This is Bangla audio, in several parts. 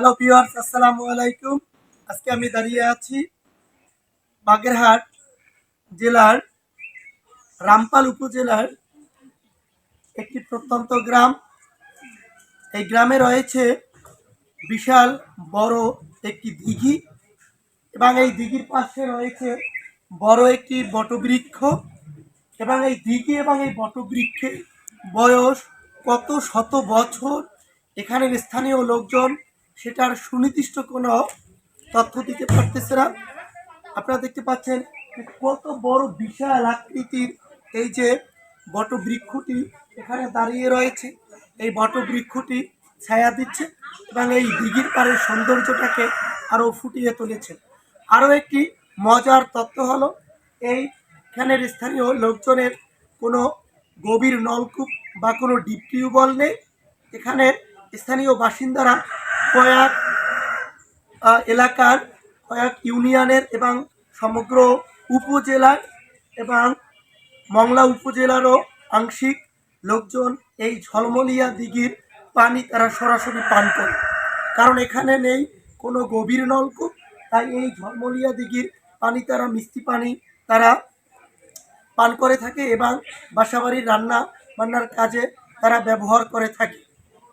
হ্যালো ভিউয়ার্স আসসালামু আলাইকুম আজকে আমি দাঁড়িয়ে আছি বাগেরহাট জেলার রামপাল উপজেলার একটি প্রত্যন্ত গ্রাম। এই গ্রামে রয়েছে বিশাল বড় একটি দিঘি এবং এই দিঘির পাশে রয়েছে বড় একটি বটবৃক্ষ এবং এই দিঘি এবং এই বটবৃক্ষের বয়স কত শত বছর? এখানের স্থানীয় লোকজন সেটার সুনির্দিষ্ট কোনো তথ্য দিতে পারতেছে না। আপনারা দেখতে পাচ্ছেন কত বড় বিশাল আকৃতির এই যে বটবৃক্ষটি এখানে দাঁড়িয়ে রয়েছে। এই বটবৃক্ষটি ছায়া দিচ্ছে এবং এই দিঘির পাড়ের সৌন্দর্যটাকে আরও ফুটিয়ে তুলেছে। আরও একটি মজার তথ্য হলো এইখানের স্থানীয় লোকজনের কোনো গভীর নলকূপ বা কোনো ডিপ টিউবওয়েল নেই। এখানের স্থানীয় বাসিন্দারা কয়েক এলাকার কয়েক ইউনিয়নের এবং সমগ্র উপজেলার এবং মংলা উপজেলারও আংশিক লোকজন এই ঝলমলিয়া দিঘির পানি তারা সরাসরি পান করে। কারণ এখানে নেই কোনো গভীর নলকূপ, তাই এই ঝলমলিয়া দিঘির পানি তারা, মিষ্টি পানি তারা পান করে থাকে এবং বাসাবাড়ির রান্না বান্নার কাজে তারা ব্যবহার করে থাকে।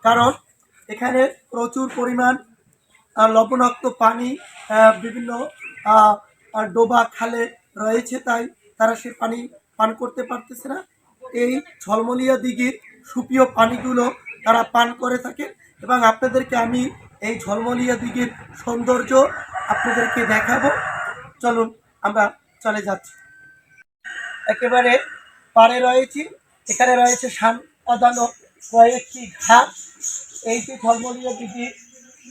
কারণ এখানে প্রচুর পরিমাণ লবণাক্ত পানি বিভিন্ন ডোবা খালে রয়েছে তাই তারা সে পানি পান করতে পারতেছে না। এই ঝলমলিয়া দিঘির সুপ্রিয় পানিগুলো তারা পান করে থাকে এবং আপনাদেরকে আমি এই ঝলমলিয়া দিঘির সৌন্দর্য আপনাদেরকে দেখাবো। চলুন আমরা চলে যাচ্ছি। একেবারে পাড়ে রয়েছি, এখানে রয়েছে সান পাদানো কয়েকটি ঘাট। এই যে ঝলমলিয়া দিঘি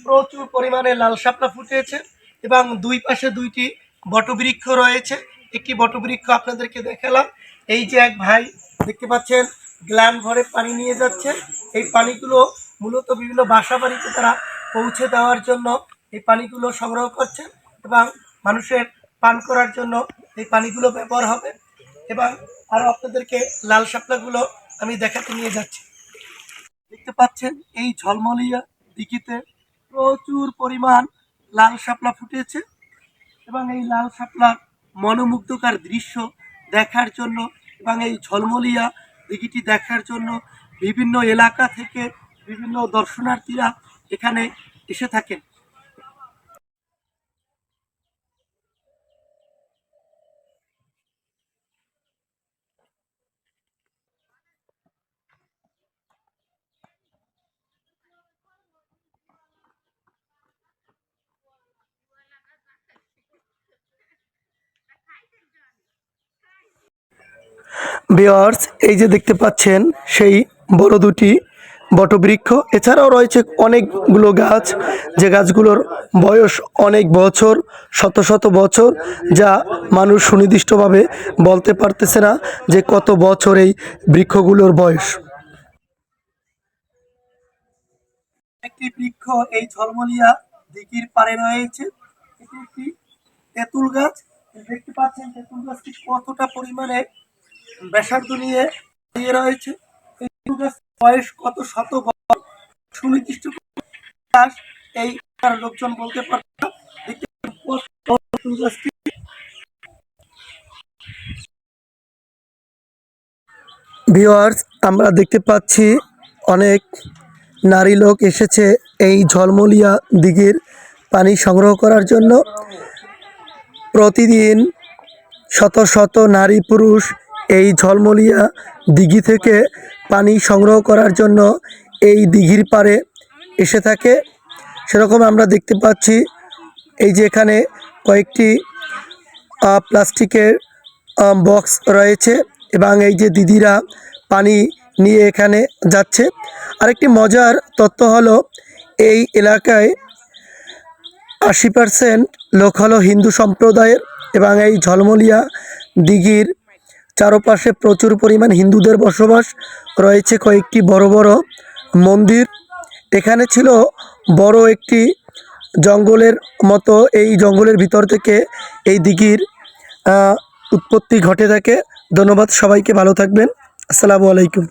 প্রচুর পরিমাণে লাল শাপলা ফুটেছে এবং দুই পাশে দুইটি বটবৃক্ষ রয়েছে। একটি বটবৃক্ষ আপনাদেরকে দেখালাম। এই যে এক ভাই দেখতে পাচ্ছেন, গ্লান ঘরে পানি নিয়ে যাচ্ছে। এই পানিগুলো মূলত বিভিন্ন বাসা বাড়িতে তারা পৌঁছে দেওয়ার জন্য এই পানিগুলো সংগ্রহ করছেন এবং মানুষের পান করার জন্য এই পানিগুলো ব্যবহার হবে। এবং আরও আপনাদেরকে লাল শাপলাগুলো আমি দেখাতে নিয়ে যাচ্ছি। দেখতে পাচ্ছেন, এই ঝলমলিয়া দিঘিতে প্রচুর পরিমাণ লাল শাপলা ফুটেছে এবং এই লাল শাপলার মনোমুগ্ধকার দৃশ্য দেখার জন্য এবং এই ঝলমলিয়া দিঘিটি দেখার জন্য বিভিন্ন এলাকা থেকে বিভিন্ন দর্শনার্থীরা এখানে এসে থাকেন। বিয়ার্স এই যে দেখতে পাচ্ছেন, সেই বড় দুটি বটবৃক্ষ। এছাড়াও রয়েছে অনেকগুলো গাছ। যে গাছগুলোর বয়স অনেক বছর, শত শত বছর, যা মানুষ সুনির্দিষ্টভাবে বলতে পারতেছে না যে কত বছর এই বৃক্ষগুলোর বয়স। একটি বৃক্ষ এই ঝলমলিয়া দিঘির পারে রয়েছে। এটি একটি তেঁতুল গাছ। দেখতে পাচ্ছেন তেঁতুল গাছটি কতটা পরিমাণে ব্যাসার্ধ নিয়ে দাঁড়িয়ে রয়েছে। বয়স কত শত সুনির্দিষ্ট এই লোকজন বলতে গাছটি ভিওয়ার্স আমরা দেখতে পাচ্ছি অনেক নারী লোক এসেছে এই ঝলমলিয়া দিঘির পানি সংগ্রহ করার জন্য। প্রতিদিন শত শত নারী পুরুষ এই ঝলমলিয়া দিঘি থেকে পানি সংগ্রহ করার জন্য এই দিঘির পাড়ে এসে থাকে। সেরকম আমরা দেখতে পাচ্ছি এই যে এখানে কয়েকটি প্লাস্টিকের বক্স রয়েছে এবং এই যে দিদিরা পানি নিয়ে এখানে যাচ্ছে। আরেকটি মজার তথ্য হলো, এই এলাকায় আশি পার্সেন্ট লোক হলো হিন্দু সম্প্রদায়ের এবং এই ঝলমলিয়া দিঘির চারপাশে প্রচুর পরিমাণ হিন্দুদের বসবাস, রয়েছে কয়েকটি বড় বড় মন্দির। এখানে ছিল বড় একটি জঙ্গলের মতো, এই জঙ্গলের ভিতর থেকে এই দিঘির উৎপত্তি ঘটে থাকে। ধন্যবাদ সবাইকে, ভালো থাকবেন। আসসালামু আলাইকুম।